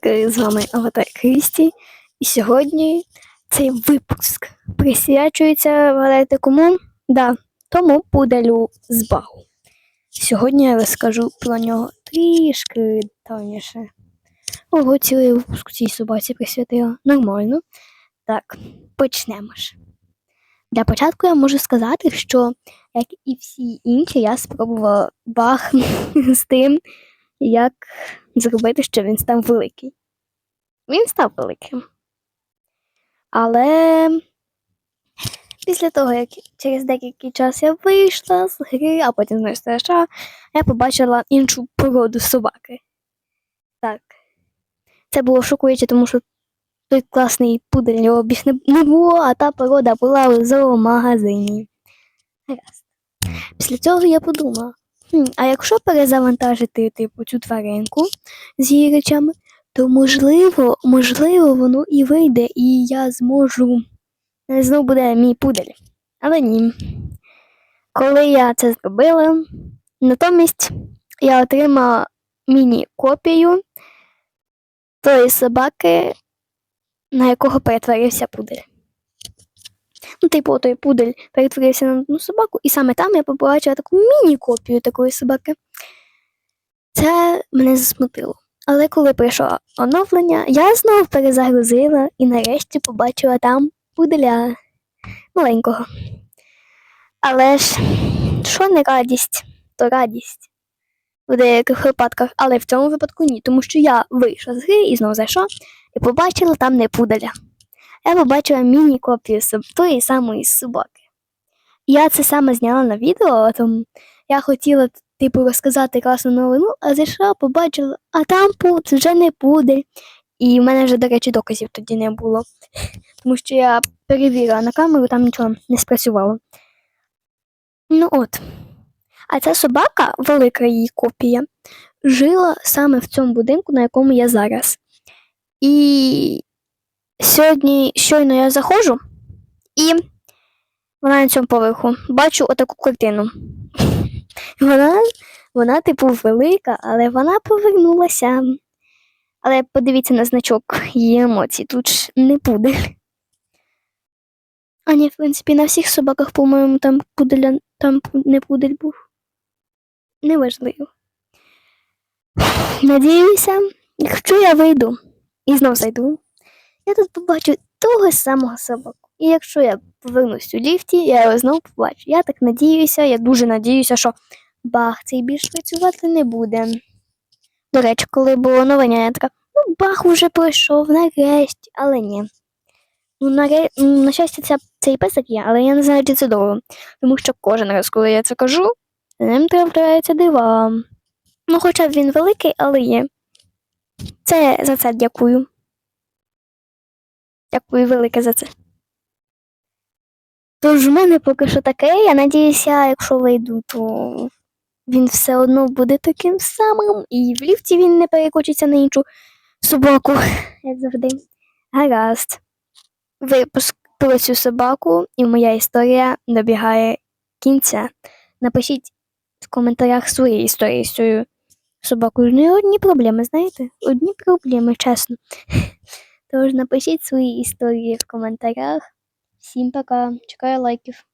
таки з вами Аватар Крісті. І сьогодні цей випуск присвячується вгадайте кому? Да, тому пуделю з багу. Сьогодні я розкажу про нього трішки детальніше. Ого, цілий випуск цій собаці присвятила. Нормально. Так, почнемо ж. Для початку я можу сказати, що, як і всі інші, я спробувала баг з тим, як зробити, щоб він став великий. Він став великим. Але після того, як через деякий час я вийшла з гри, а потім знову старша, я побачила іншу породу собаки. Так. Це було шокуюче, тому що той класний пудель його більш не, було, а та порода була у зоомагазині. Гаразд. Після цього я подумала, а якщо перезавантажити типу, цю тваринку з її речами, то можливо, можливо, воно і вийде, і я зможу. е, Знов буде мій пудель. Але ні. Коли я це зробила, натомість я отримала міні-копію тої собаки, на якого перетворився пудель. Ну, типу, той пудель перетворився на одну собаку, і саме там я побачила таку міні-копію такої собаки. Це мене засмутило. Але коли прийшло оновлення, я знову перезагрузила і нарешті побачила там пуделя маленького. Але ж, що не радість, то радість в деяких випадках, але в цьому випадку ні, тому що я вийшла з гри і знову зайшла і побачила там не пуделя. Я побачила міні-копію тої самої собаки. Я це саме зняла на відео, тому я хотіла типу розказати класну новину, а зайшла, побачила, а там пуд, вже не пудель. І в мене вже, до речі, доказів тоді не було. Тому що я перевірила на камеру, там нічого не спрацювало. Ну от. А ця собака, велика її копія, жила саме в цьому будинку, на якому я зараз. І сьогодні щойно я заходжу, і вона на цьому поверху. Бачу отаку картину. Вона, вона, типу, велика, але вона повернулася. Але подивіться на значок її емоцій, тут не буде. А ні, в принципі, на всіх собаках, по-моєму, там пуделя, там не пудель був. Неважливо. Надіюся, якщо я вийду і знов зайду, я тут побачу того самого собаку. І якщо я повернусь у ліфті, я його знову побачу. Я так надіюся, я дуже надіюся, що баг цей більш працювати не буде. До речі, коли було новення, я така, ну баг уже пройшов нарешті, але ні. Ну, наре... м, на щастя, ця, цей песик є, але я не знаю, чи це довго. Тому що кожен раз, коли я це кажу, з ним трапляються дива. Ну, хоча б він великий, але є. Це за це дякую. Дякую велике за це. Тож в мене поки що таке, я надіюся, якщо вийду, то він все одно буде таким самим, і в ліфті він не перекочиться на іншу собаку, як завжди. Гаразд. Випуск про цю собаку і моя історія добігає кінця. Напишіть в коментарях свої історії з цією собакою. Ну, і одні проблеми, знаєте? Одні проблеми, чесно. Тож напишіть свої історії в коментарях. Всім пока. Чекаю лайків.